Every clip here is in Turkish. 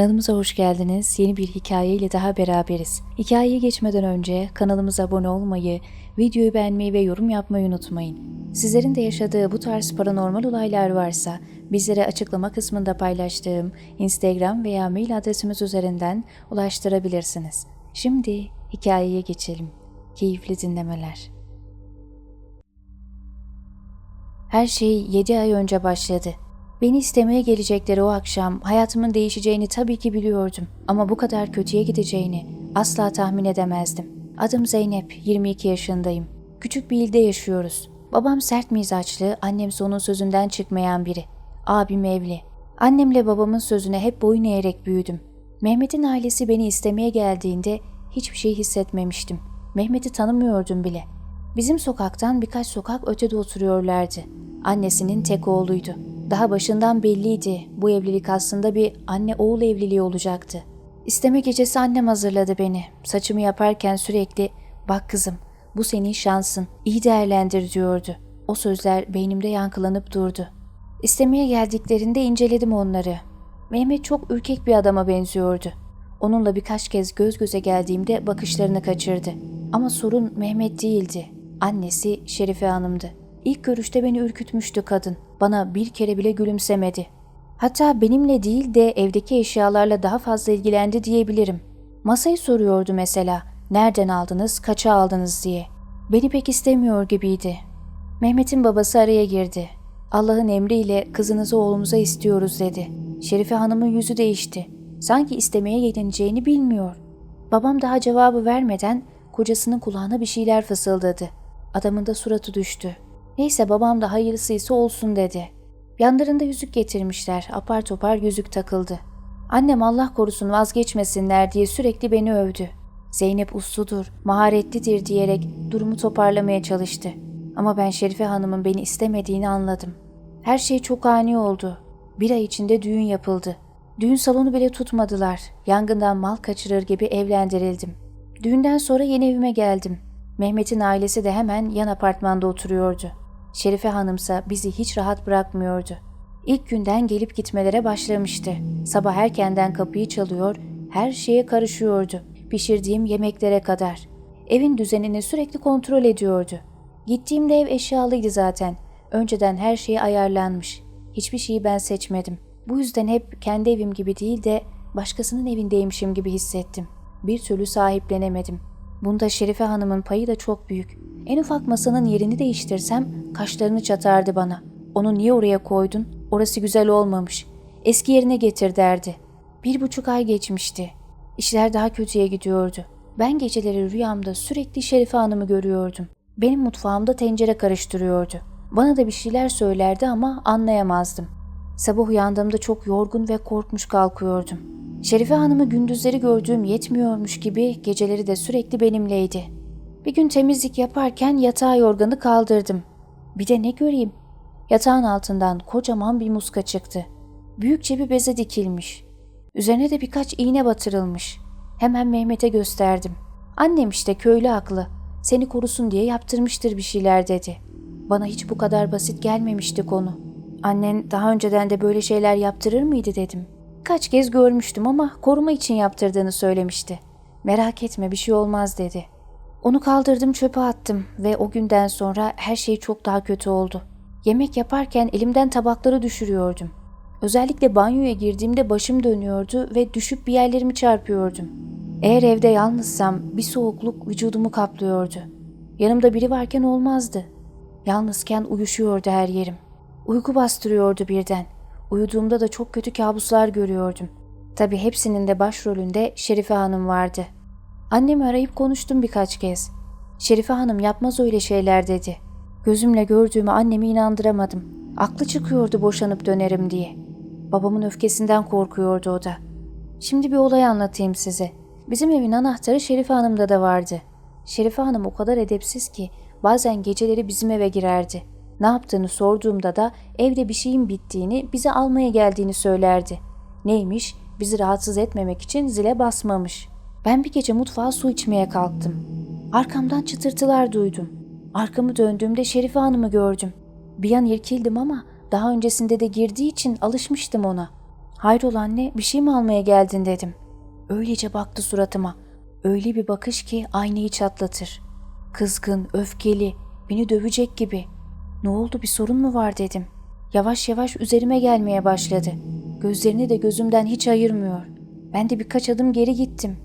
Kanalımıza hoş geldiniz. Yeni bir hikaye ile daha beraberiz. Hikayeye geçmeden önce kanalımıza abone olmayı, videoyu beğenmeyi ve yorum yapmayı unutmayın. Sizlerin de yaşadığı bu tarz paranormal olaylar varsa bizlere açıklama kısmında paylaştığım Instagram veya mail adresimiz üzerinden ulaştırabilirsiniz. Şimdi hikayeye geçelim. Keyifli dinlemeler. Her şey 7 ay önce başladı. Beni istemeye gelecekleri o akşam hayatımın değişeceğini tabii ki biliyordum ama bu kadar kötüye gideceğini asla tahmin edemezdim. Adım Zeynep, 22 yaşındayım. Küçük bir ilde yaşıyoruz. Babam sert mizaçlı, annem onun sözünden çıkmayan biri. Abim evli. Annemle babamın sözüne hep boyun eğerek büyüdüm. Mehmet'in ailesi beni istemeye geldiğinde hiçbir şey hissetmemiştim. Mehmet'i tanımıyordum bile. Bizim sokaktan birkaç sokak ötede oturuyorlardı. Annesinin tek oğluydu. Daha başından belliydi bu evlilik aslında bir anne oğul evliliği olacaktı. İsteme gecesi annem hazırladı beni. Saçımı yaparken sürekli bak kızım bu senin şansın iyi değerlendir diyordu. O sözler beynimde yankılanıp durdu. İstemeye geldiklerinde inceledim onları. Mehmet çok ürkek bir adama benziyordu. Onunla birkaç kez göz göze geldiğimde bakışlarını kaçırdı. Ama sorun Mehmet değildi. Annesi Şerife Hanım'dı. İlk görüşte beni ürkütmüştü kadın. Bana bir kere bile gülümsemedi. Hatta benimle değil de evdeki eşyalarla daha fazla ilgilendi diyebilirim. Masayı soruyordu mesela. Nereden aldınız, kaça aldınız diye. Beni pek istemiyor gibiydi. Mehmet'in babası araya girdi. Allah'ın emriyle kızınızı oğlumuza istiyoruz dedi. Şerife Hanım'ın yüzü değişti. Sanki istemeye gelineceğini bilmiyor. Babam daha cevabı vermeden kocasının kulağına bir şeyler fısıldadı. Adamın da suratı düştü. Neyse babam da hayırlısıysa olsun dedi. Yanlarında yüzük getirmişler. Apar topar yüzük takıldı. Annem Allah korusun vazgeçmesinler diye sürekli beni övdü. Zeynep usludur, maharetlidir diyerek durumu toparlamaya çalıştı. Ama ben Şerife Hanım'ın beni istemediğini anladım. Her şey çok ani oldu. Bir ay içinde düğün yapıldı. Düğün salonu bile tutmadılar. Yangından mal kaçırır gibi evlendirildim. Düğünden sonra yeni evime geldim. Mehmet'in ailesi de hemen yan apartmanda oturuyordu. Şerife Hanımsa bizi hiç rahat bırakmıyordu. İlk günden gelip gitmelere başlamıştı. Sabah erkenden kapıyı çalıyor, her şeye karışıyordu. Pişirdiğim yemeklere kadar. Evin düzenini sürekli kontrol ediyordu. Gittiğimde ev eşyalıydı zaten. Önceden her şey ayarlanmış. Hiçbir şeyi ben seçmedim. Bu yüzden hep kendi evim gibi değil de başkasının evindeymişim gibi hissettim. Bir türlü sahiplenemedim. Bunda Şerife Hanım'ın payı da çok büyük. En ufak masanın yerini değiştirsem kaşlarını çatardı bana. Onu niye oraya koydun? Orası güzel olmamış. Eski yerine getir derdi. Bir buçuk ay geçmişti. İşler daha kötüye gidiyordu. Ben geceleri rüyamda sürekli Şerife Hanım'ı görüyordum. Benim mutfağımda tencere karıştırıyordu. Bana da bir şeyler söylerdi ama anlayamazdım. Sabah uyandığımda çok yorgun ve korkmuş kalkıyordum. Şerife Hanım'ı gündüzleri gördüğüm yetmiyormuş gibi geceleri de sürekli benimleydi. Bir gün temizlik yaparken yatağı yorganı kaldırdım. Bir de ne göreyim? Yatağın altından kocaman bir muska çıktı. Büyükçe bir beze dikilmiş. Üzerine de birkaç iğne batırılmış. Hemen Mehmet'e gösterdim. Annem işte köylü haklı. Seni korusun diye yaptırmıştır bir şeyler dedi. Bana hiç bu kadar basit gelmemişti konu. Annen daha önceden de böyle şeyler yaptırır mıydı dedim. Kaç kez görmüştüm ama koruma için yaptırdığını söylemişti. Merak etme bir şey olmaz dedi. Onu kaldırdım çöpe attım ve o günden sonra her şey çok daha kötü oldu. Yemek yaparken elimden tabakları düşürüyordum. Özellikle banyoya girdiğimde başım dönüyordu ve düşüp bir yerlerimi çarpıyordum. Eğer evde yalnızsam bir soğukluk vücudumu kaplıyordu. Yanımda biri varken olmazdı. Yalnızken uyuşuyordu her yerim. Uyku bastırıyordu birden. Uyuduğumda da çok kötü kabuslar görüyordum. Tabi hepsinin de başrolünde Şerife Hanım vardı. Annemi arayıp konuştum birkaç kez. Şerife Hanım yapmaz öyle şeyler dedi. Gözümle gördüğümü annemi inandıramadım. Aklı çıkıyordu boşanıp dönerim diye. Babamın öfkesinden korkuyordu o da. Şimdi bir olay anlatayım size. Bizim evin anahtarı Şerife Hanım'da da vardı. Şerife Hanım o kadar edepsiz ki bazen geceleri bizim eve girerdi. Ne yaptığını sorduğumda da evde bir şeyin bittiğini, bizi almaya geldiğini söylerdi. Neymiş? Bizi rahatsız etmemek için zile basmamış. Ben bir gece mutfağa su içmeye kalktım. Arkamdan çıtırtılar duydum. Arkamı döndüğümde Şerife Hanım'ı gördüm. Bir an irkildim ama daha öncesinde de girdiği için alışmıştım ona. Hayrol anne bir şey mi almaya geldin dedim. Öylece baktı suratıma. Öyle bir bakış ki aynayı çatlatır. Kızgın, öfkeli, beni dövecek gibi. Ne oldu bir sorun mu var dedim. Yavaş yavaş üzerime gelmeye başladı. Gözlerini de gözümden hiç ayırmıyor. Ben de birkaç adım geri gittim.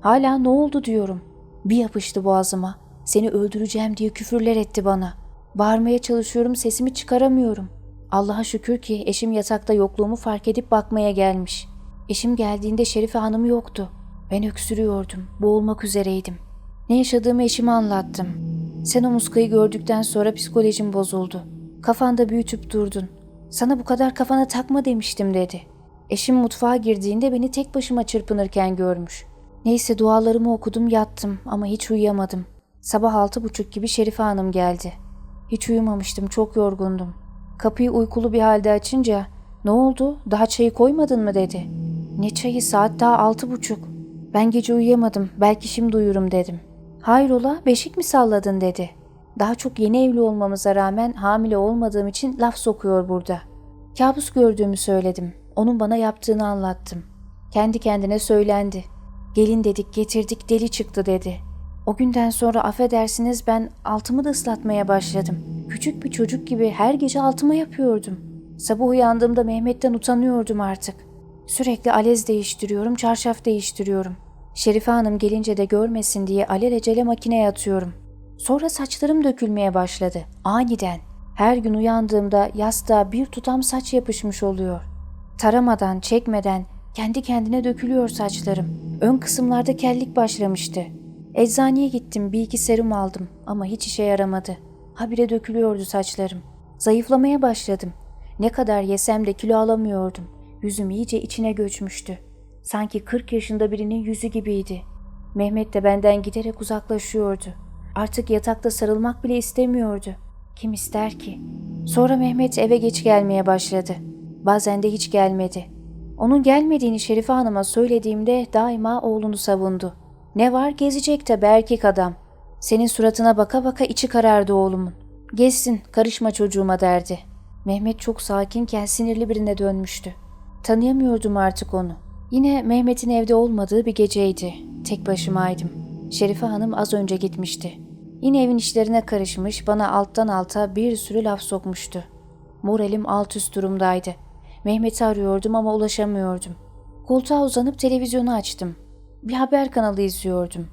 Hala ne oldu diyorum. Bir yapıştı boğazıma. Seni öldüreceğim diye küfürler etti bana. Bağırmaya çalışıyorum sesimi çıkaramıyorum. Allah'a şükür ki eşim yatakta yokluğumu fark edip bakmaya gelmiş. Eşim geldiğinde Şerife Hanım yoktu. Ben öksürüyordum, boğulmak üzereydim. Ne yaşadığımı eşime anlattım. Sen o muskayı gördükten sonra psikolojim bozuldu. Kafanda büyütüp durdun. Sana bu kadar kafana takma demiştim dedi. Eşim mutfağa girdiğinde beni tek başıma çırpınırken görmüş. Neyse dualarımı okudum yattım ama hiç uyuyamadım. Sabah altı buçuk gibi Şerife Hanım geldi. Hiç uyumamıştım çok yorgundum. Kapıyı uykulu bir halde açınca ne oldu daha çayı koymadın mı dedi. Ne çayı saat daha altı buçuk. Ben gece uyuyamadım belki şimdi uyurum dedim. Hayrola beşik mi salladın dedi. Daha çok yeni evli olmamıza rağmen hamile olmadığım için laf sokuyor burada. Kabus gördüğümü söyledim. Onun bana yaptığını anlattım. Kendi kendine söylendi. Gelin dedik getirdik deli çıktı dedi. O günden sonra affedersiniz ben altımı da ıslatmaya başladım. Küçük bir çocuk gibi her gece altıma yapıyordum. Sabah uyandığımda Mehmet'ten utanıyordum artık. Sürekli alez değiştiriyorum, çarşaf değiştiriyorum. Şerife Hanım gelince de görmesin diye alelacele makineye atıyorum. Sonra saçlarım dökülmeye başladı. Aniden. Her gün uyandığımda yastığa bir tutam saç yapışmış oluyor. Taramadan, çekmeden kendi kendine dökülüyor saçlarım. Ön kısımlarda kellik başlamıştı. Eczaneye gittim, bir iki serum aldım ama hiç işe yaramadı. Habire dökülüyordu saçlarım. Zayıflamaya başladım. Ne kadar yesem de kilo alamıyordum. Yüzüm iyice içine göçmüştü. Sanki 40 yaşında birinin yüzü gibiydi. Mehmet de benden giderek uzaklaşıyordu. Artık yatakta sarılmak bile istemiyordu. Kim ister ki? Sonra Mehmet eve geç gelmeye başladı. Bazen de hiç gelmedi. Onun gelmediğini Şerife Hanım'a söylediğimde daima oğlunu savundu. Ne var gezecek tabi erkek adam. Senin suratına baka baka içi karardı oğlumun. Gezsin karışma çocuğuma derdi. Mehmet çok sakinken sinirli birine dönmüştü. Tanıyamıyordum artık onu. Yine Mehmet'in evde olmadığı bir geceydi. Tek başımaydım. Şerife Hanım az önce gitmişti. Yine evin işlerine karışmış, bana alttan alta bir sürü laf sokmuştu. Moralim alt üst durumdaydı. Mehmet'i arıyordum ama ulaşamıyordum. Koltuğa uzanıp televizyonu açtım. Bir haber kanalı izliyordum.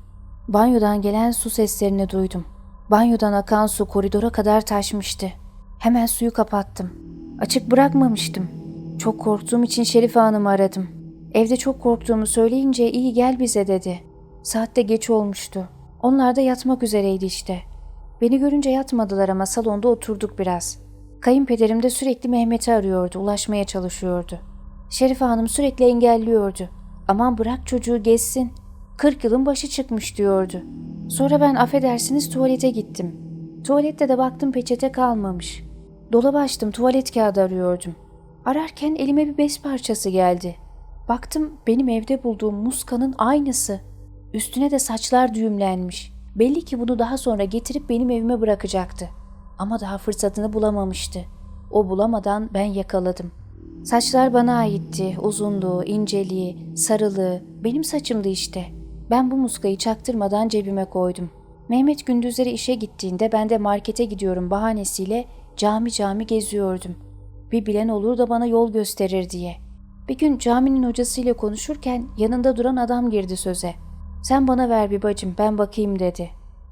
Banyodan gelen su seslerini duydum. Banyodan akan su koridora kadar taşmıştı. Hemen suyu kapattım. Açık bırakmamıştım. Çok korktuğum için Şerife Hanım'ı aradım. Evde çok korktuğumu söyleyince iyi gel bize dedi. Saat de geç olmuştu. Onlar da yatmak üzereydi işte. Beni görünce yatmadılar ama salonda oturduk biraz. Kayınpederim de sürekli Mehmet'i arıyordu, ulaşmaya çalışıyordu. Şerife Hanım sürekli engelliyordu. Aman bırak çocuğu gezsin. 40 yılın başı çıkmış diyordu. Sonra ben affedersiniz tuvalete gittim. Tuvalette de baktım peçete kalmamış. Dolabı açtım tuvalet kağıdı arıyordum. Ararken elime bir bez parçası geldi. Baktım benim evde bulduğum muskanın aynısı. Üstüne de saçlar düğümlenmiş. Belli ki bunu daha sonra getirip benim evime bırakacaktı. Ama daha fırsatını bulamamıştı. O bulamadan ben yakaladım. Saçlar bana aitti. Uzunluğu, inceliği, sarılığı benim saçımdı işte. Ben bu muskayı çaktırmadan cebime koydum. Mehmet gündüzleri işe gittiğinde ben de markete gidiyorum bahanesiyle cami cami geziyordum. Bir bilen olur da bana yol gösterir diye. Bir gün caminin hocasıyla konuşurken yanında duran adam girdi söze. Sen bana ver bir bacım ben bakayım dedi.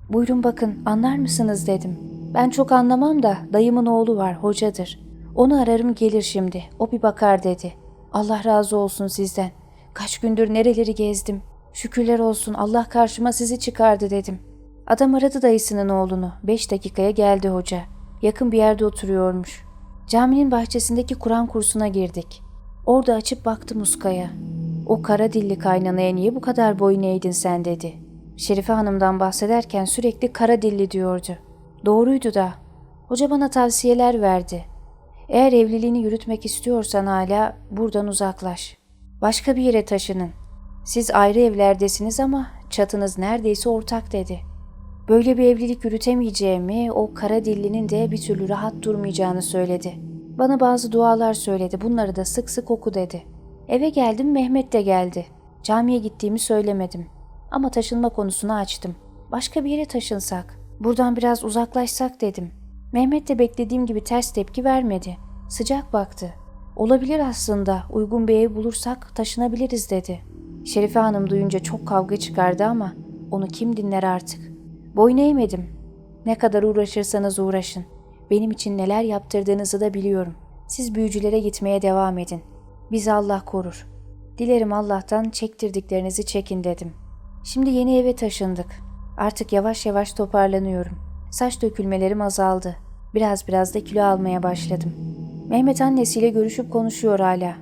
Buyurun bakın anlar mısınız dedim. Ben çok anlamam da dayımın oğlu var hocadır. Onu ararım gelir şimdi o bir bakar dedi. Allah razı olsun sizden. Kaç gündür nereleri gezdim. Şükürler olsun Allah karşıma sizi çıkardı dedim. Adam aradı dayısının oğlunu. Beş dakikaya geldi hoca. Yakın bir yerde oturuyormuş. Caminin bahçesindeki Kur'an kursuna girdik. Orada açıp baktı muskaya. O kara dilli kaynanaya niye bu kadar boyun eğdin sen dedi. Şerife Hanım'dan bahsederken sürekli kara dilli diyordu. Doğruydu da. Hoca bana tavsiyeler verdi. Eğer evliliğini yürütmek istiyorsan hala buradan uzaklaş. Başka bir yere taşının. Siz ayrı evlerdesiniz ama çatınız neredeyse ortak dedi. Böyle bir evlilik yürütemeyeceğimi, o kara dillinin de bir türlü rahat durmayacağını söyledi. Bana bazı dualar söyledi, bunları da sık sık oku dedi. Eve geldim Mehmet de geldi. Camiye gittiğimi söylemedim. Ama taşınma konusunu açtım. Başka bir yere taşınsak, buradan biraz uzaklaşsak dedim. Mehmet de beklediğim gibi ters tepki vermedi. Sıcak baktı. Olabilir aslında, uygun bir ev bulursak taşınabiliriz dedi. Şerife Hanım duyunca çok kavga çıkardı ama onu kim dinler artık. Boyun eğmedim. Ne kadar uğraşırsanız uğraşın. Benim için neler yaptırdığınızı da biliyorum. Siz büyücülere gitmeye devam edin. Bizi Allah korur. Dilerim Allah'tan çektirdiklerinizi çekin dedim. Şimdi yeni eve taşındık. Artık yavaş yavaş toparlanıyorum. Saç dökülmelerim azaldı. Biraz biraz da kilo almaya başladım. Mehmet annesiyle görüşüp konuşuyor hala.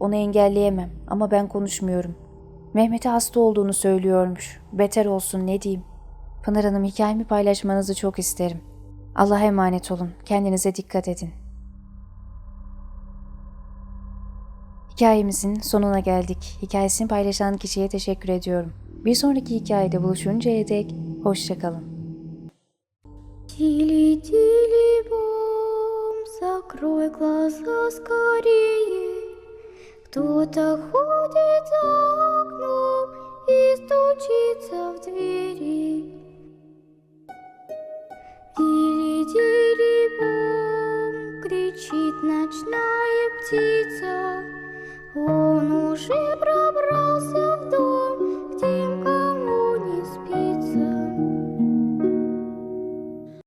Onu engelleyemem ama ben konuşmuyorum. Mehmet'e hasta olduğunu söylüyormuş. Beter olsun ne diyeyim. Pınar Hanım hikayemi paylaşmanızı çok isterim. Allah'a emanet olun. Kendinize dikkat edin. Hikayemizin sonuna geldik. Hikayesini paylaşan kişiye teşekkür ediyorum. Bir sonraki hikayede buluşuncaya dek hoşçakalın. Тили-тили-бом, закрой глаза скорее. Кто-то ходит за окном и стучится в двери. кричит ночная птица, он уже пробрался в дом.